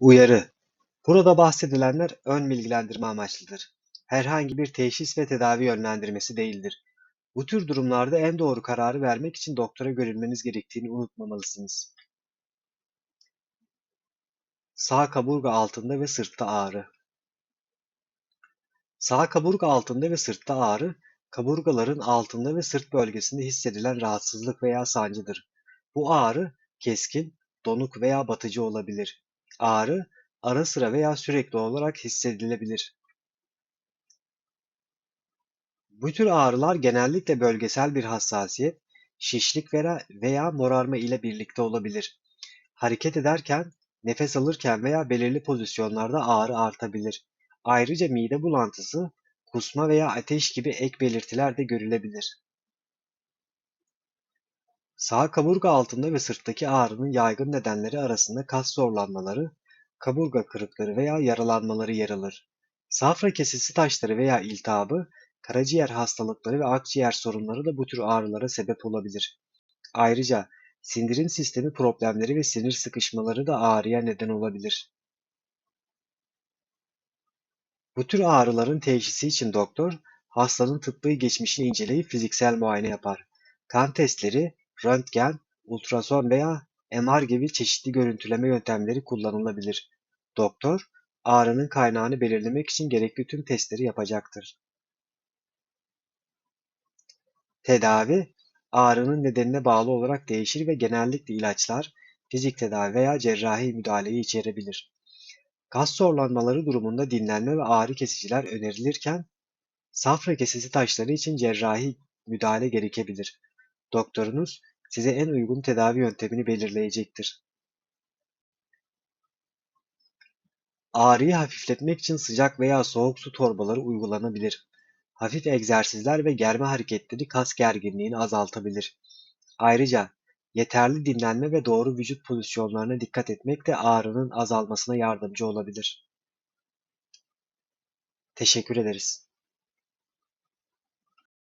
Uyarı: Burada bahsedilenler ön bilgilendirme amaçlıdır. Herhangi bir teşhis ve tedavi yönlendirmesi değildir. Bu tür durumlarda en doğru kararı vermek için doktora görünmeniz gerektiğini unutmamalısınız. Sağ kaburga altında ve sırtta ağrı. Sağ kaburga altında ve sırtta ağrı, kaburgaların altında ve sırt bölgesinde hissedilen rahatsızlık veya sancıdır. Bu ağrı keskin, donuk veya batıcı olabilir. Ağrı ara sıra veya sürekli olarak hissedilebilir. Bu tür ağrılar genellikle bölgesel bir hassasiyet, şişlik veya, morarma ile birlikte olabilir. Hareket ederken, nefes alırken veya belirli pozisyonlarda ağrı artabilir. Ayrıca mide bulantısı, kusma veya ateş gibi ek belirtiler de görülebilir. Sağ kaburga altında ve sırttaki ağrının yaygın nedenleri arasında kas zorlanmaları, kaburga kırıkları veya yaralanmaları yer alır. Safra kesesi taşları veya iltihabı, karaciğer hastalıkları ve akciğer sorunları da bu tür ağrılara sebep olabilir. Ayrıca sindirim sistemi problemleri ve sinir sıkışmaları da ağrıya neden olabilir. Bu tür ağrıların teşhisi için doktor, hastanın tıbbi geçmişini inceleyip fiziksel muayene yapar. Kan testleri, röntgen, ultrason veya MR gibi çeşitli görüntüleme yöntemleri kullanılabilir. Doktor, ağrının kaynağını belirlemek için gerekli tüm testleri yapacaktır. Tedavi, ağrının nedenine bağlı olarak değişir ve genellikle ilaçlar, fizik tedavi veya cerrahi müdahaleyi içerebilir. Kas zorlanmaları durumunda dinlenme ve ağrı kesiciler önerilirken, safra kesesi taşları için cerrahi müdahale gerekebilir. Doktorunuz size en uygun tedavi yöntemini belirleyecektir. Ağrıyı hafifletmek için sıcak veya soğuk su torbaları uygulanabilir. Hafif egzersizler ve germe hareketleri kas gerginliğini azaltabilir. Ayrıca yeterli dinlenme ve doğru vücut pozisyonlarına dikkat etmek de ağrının azalmasına yardımcı olabilir. Teşekkür ederiz.